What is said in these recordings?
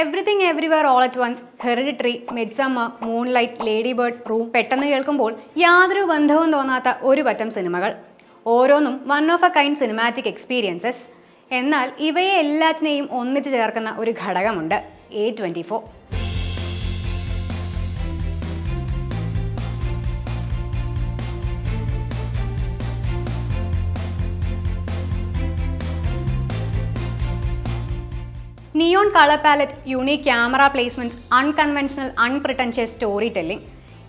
Everything Everywhere All at Once Hereditary Midsommar Moonlight Lady Bird Room പെട്ടെന്ന് കേൾക്കുമ്പോൾ യാതൊരു ബന്ധവും തോന്നാത്ത ഒരു പറ്റം സിനിമകൾ. ഓരോന്നും one of a kind cinematic experiences എന്നാൽ ഇവയെ എല്ലാറ്റിനെയും ഒന്നിച്ചു ചേർക്കുന്ന ഒരു ഘടകമുണ്ട്. A twenty four neon colour palette unique camera placements unconventional unpretentious storytelling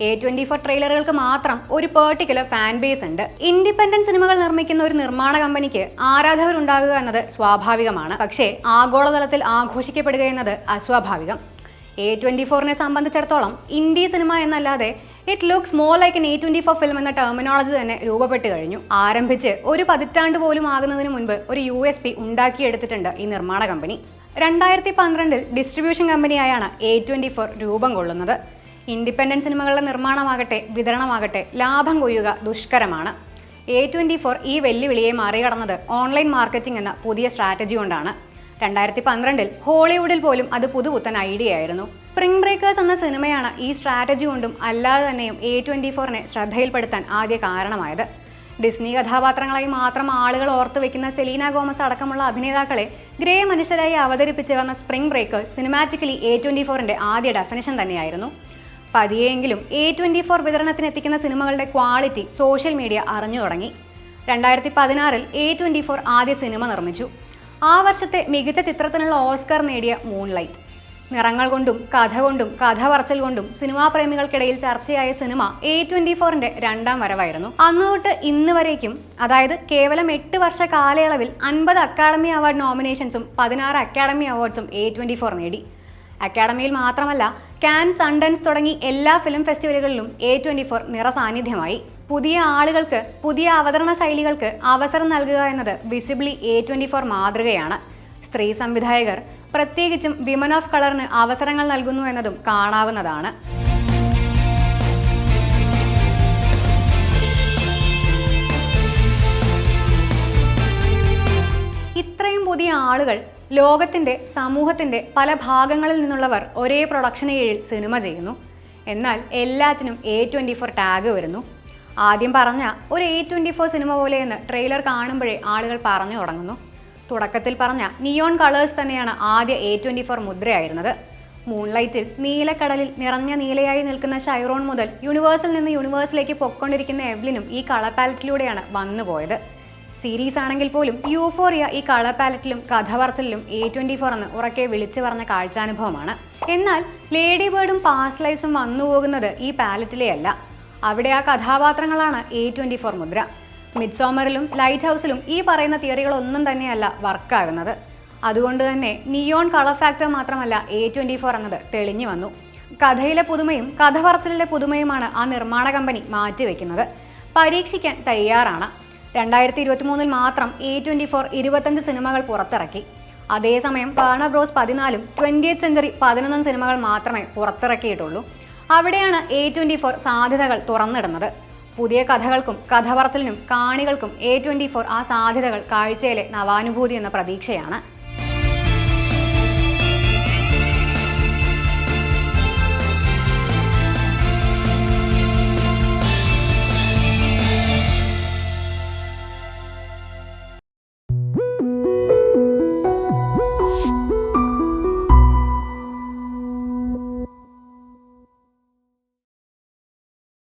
A twenty four ട്രെയിലറുകൾക്ക് മാത്രം ഒരു പെർട്ടിക്കുലർ ഫാൻ ബേസ് ഉണ്ട് ഇൻഡിപെൻഡന്റ് സിനിമകൾ നിർമ്മിക്കുന്ന ഒരു നിർമ്മാണ കമ്പനിക്ക് ആരാധകർ ഉണ്ടാകുക എന്നത് സ്വാഭാവികമാണ്. പക്ഷേ ആഗോളതലത്തിൽ ആഘോഷിക്കപ്പെടുക എന്നത് അസ്വാഭാവികം. എ ട്വന്റി ഫോറിനെ സംബന്ധിച്ചിടത്തോളം ഇന്ത്യ സിനിമ എന്നല്ലാതെ it looks more like an A twenty four film എന്ന ടെർമിനോളജി തന്നെ രൂപപ്പെട്ട് കഴിഞ്ഞു. ആരംഭിച്ച് ഒരു പതിറ്റാണ്ട് പോലും ആകുന്നതിന് മുൻപ് ഒരു യു എസ് പി ഉണ്ടാക്കിയെടുത്തിട്ടുണ്ട് ഈ നിർമ്മാണ കമ്പനി. രണ്ടായിരത്തി പന്ത്രണ്ടിൽ ഡിസ്ട്രിബ്യൂഷൻ കമ്പനിയായാണ് എ ട്വന്റി ഫോർ രൂപം കൊള്ളുന്നത്. ഇൻഡിപെൻഡന്റ് സിനിമകളുടെ നിർമ്മാണമാകട്ടെ വിതരണമാകട്ടെ ലാഭം കൊയ്യുക ദുഷ്കരമാണ്. എ ട്വന്റി ഫോർ ഈ വെല്ലുവിളിയെ മറികടന്നത് ഓൺലൈൻ മാർക്കറ്റിംഗ് എന്ന പുതിയ സ്ട്രാറ്റജി കൊണ്ടാണ്. രണ്ടായിരത്തി പന്ത്രണ്ടിൽ ഹോളിവുഡിൽ പോലും അത് പുതുപുത്തൻ ഐഡിയ ആയിരുന്നു. സ്പ്രിംഗ് ബ്രേക്കേഴ്സ് എന്ന സിനിമയാണ് ഈ സ്ട്രാറ്റജി കൊണ്ടും അല്ലാതെ തന്നെയും എ ട്വന്റി ഫോറിനെ ശ്രദ്ധയിൽപ്പെടുത്താൻ ആദ്യ കാരണമായത്. ഡിസ്നി കഥാപാത്രങ്ങളായി മാത്രം ആളുകൾ ഓർത്തു വെക്കുന്ന സെലീന ഗോമസ് അടക്കമുള്ള അഭിനേതാക്കളെ ഗ്രേ മനുഷ്യരായി അവതരിപ്പിച്ച് വന്ന Spring Breakers cinematically A twenty ഫോറിന്റെ ആദ്യ ഡെഫിനിഷൻ തന്നെയായിരുന്നു. പതിയെങ്കിലും എ ട്വന്റി ഫോർ വിതരണത്തിന് എത്തിക്കുന്ന സിനിമകളുടെ ക്വാളിറ്റി സോഷ്യൽ മീഡിയ അറിഞ്ഞു തുടങ്ങി. രണ്ടായിരത്തി പതിനാറിൽ എ ട്വന്റി ഫോർ ആദ്യ സിനിമ നിർമ്മിച്ചു. ആ വർഷത്തെ മികച്ച ചിത്രത്തിനുള്ള ഓസ്കർ നേടിയ മൂൺലൈറ്റ് നിറങ്ങൾ കൊണ്ടും കഥ കൊണ്ടും കഥ പറച്ചൽ കൊണ്ടും സിനിമാ പ്രേമികൾക്കിടയിൽ ചർച്ചയായ സിനിമ എ ട്വന്റി ഫോറിന്റെ രണ്ടാം വരവായിരുന്നു. അന്ന് തൊട്ട് ഇന്ന് വരേക്കും അതായത് കേവലം എട്ട് വർഷ കാലയളവിൽ അൻപത് അക്കാഡമി അവാർഡ് നോമിനേഷൻസും പതിനാറ് അക്കാഡമി അവാർഡ്സും എ ട്വന്റി ഫോർ നേടി. അക്കാഡമിയിൽ മാത്രമല്ല കാൻ സൺഡൻസ് തുടങ്ങി എല്ലാ ഫിലിം ഫെസ്റ്റിവലുകളിലും എ ട്വന്റി ഫോർ നിറസാന്നിധ്യമായി പുതിയ ആളുകൾക്ക് പുതിയ അവതരണ ശൈലികൾക്ക് അവസരം നൽകുക എന്നത് വിസിബിളി എ ട്വന്റി ഫോർ മാതൃകയാണ്. സ്ത്രീ സംവിധായകർ പ്രത്യേകിച്ചും വിമൻ ഓഫ് കളറിന് അവസരങ്ങൾ നൽകുന്നു എന്നതും കാണാവുന്നതാണ്. ഇത്രയും പുതിയ ആളുകൾ ലോകത്തിന്റെ സമൂഹത്തിന്റെ പല ഭാഗങ്ങളിൽ നിന്നുള്ളവർ ഒരേ പ്രൊഡക്ഷന് കീഴിൽ സിനിമ ചെയ്യുന്നു. എന്നാൽ എല്ലാത്തിനും എ ട്വന്റി ഫോർ ടാഗ് വരുന്നു. ആദ്യം പറഞ്ഞ ഒരു എ ട്വന്റി ഫോർ സിനിമ പോലെയെന്ന് ട്രെയിലർ കാണുമ്പോഴേ ആളുകൾ പറഞ്ഞു തുടങ്ങുന്നു. തുടക്കത്തിൽ പറഞ്ഞ നിയോൺ കളേഴ്സ് തന്നെയാണ് ആദ്യ എ ട്വന്റി ഫോർ മുദ്രയായിരുന്നത്. മൂൺലൈറ്റിൽ നീലക്കടലിൽ നിറഞ്ഞ നീലയായി നിൽക്കുന്ന ഷൈറോൺ മുതൽ യൂണിവേഴ്സിൽ നിന്ന് യൂണിവേഴ്സിലേക്ക് പൊക്കൊണ്ടിരിക്കുന്ന എവ്ലിനും ഈ കളർ പാലറ്റിലൂടെയാണ് വന്നുപോയത് സീരീസ് ആണെങ്കിൽ പോലും യൂഫോറിയ ഈ കളർ പാലറ്റിലും കഥ പറച്ചിലും എ ട്വന്റി ഫോർ എന്ന് ഉറക്കെ വിളിച്ചു പറഞ്ഞ കാഴ്ചാനുഭവമാണ്. എന്നാൽ ലേഡി ബേർഡും പാസ് ലൈസും വന്നു പോകുന്നത് ഈ പാലറ്റിലേ അല്ല. അവിടെ ആ കഥാപാത്രങ്ങളാണ് എ ട്വന്റി ഫോർ മുദ്ര. മിഡ് സോമറിലും ലൈറ്റ് ഹൗസിലും ഈ പറയുന്ന തിയറികളൊന്നും തന്നെയല്ല വർക്കാകുന്നത്. അതുകൊണ്ട് തന്നെ നിയോൺ കളർ ഫാക്ടർ മാത്രമല്ല എ ട്വന്റി ഫോർ എന്നത് തെളിഞ്ഞു വന്നു. കഥയിലെ പുതുമയും കഥ പറച്ചിലിലെ പുതുമയുമാണ് ആ നിർമ്മാണ കമ്പനി മാറ്റിവെക്കുന്നത്. പരീക്ഷിക്കാൻ തയ്യാറാണ്. രണ്ടായിരത്തി ഇരുപത്തി മൂന്നിൽ മാത്രം എ ട്വന്റി ഫോർ ഇരുപത്തഞ്ച് സിനിമകൾ പുറത്തിറക്കി. അതേസമയം പാണ ബ്രോസ് പതിനാലും ട്വന്റി എയ്റ്റ് സെഞ്ചുറി പതിനൊന്നും സിനിമകൾ മാത്രമേ പുറത്തിറക്കിയിട്ടുള്ളൂ. അവിടെയാണ് എ ട്വന്റി ഫോർ സാധ്യതകൾ തുറന്നിടുന്നത്. പുതിയ കഥകൾക്കും കഥ പറച്ചിലിനും കാണികൾക്കും എ ട്വന്റി ഫോർ ആ സാധ്യതകൾ കാഴ്ചയിലെ നവാനുഭൂതി എന്ന പ്രതീക്ഷയാണ്.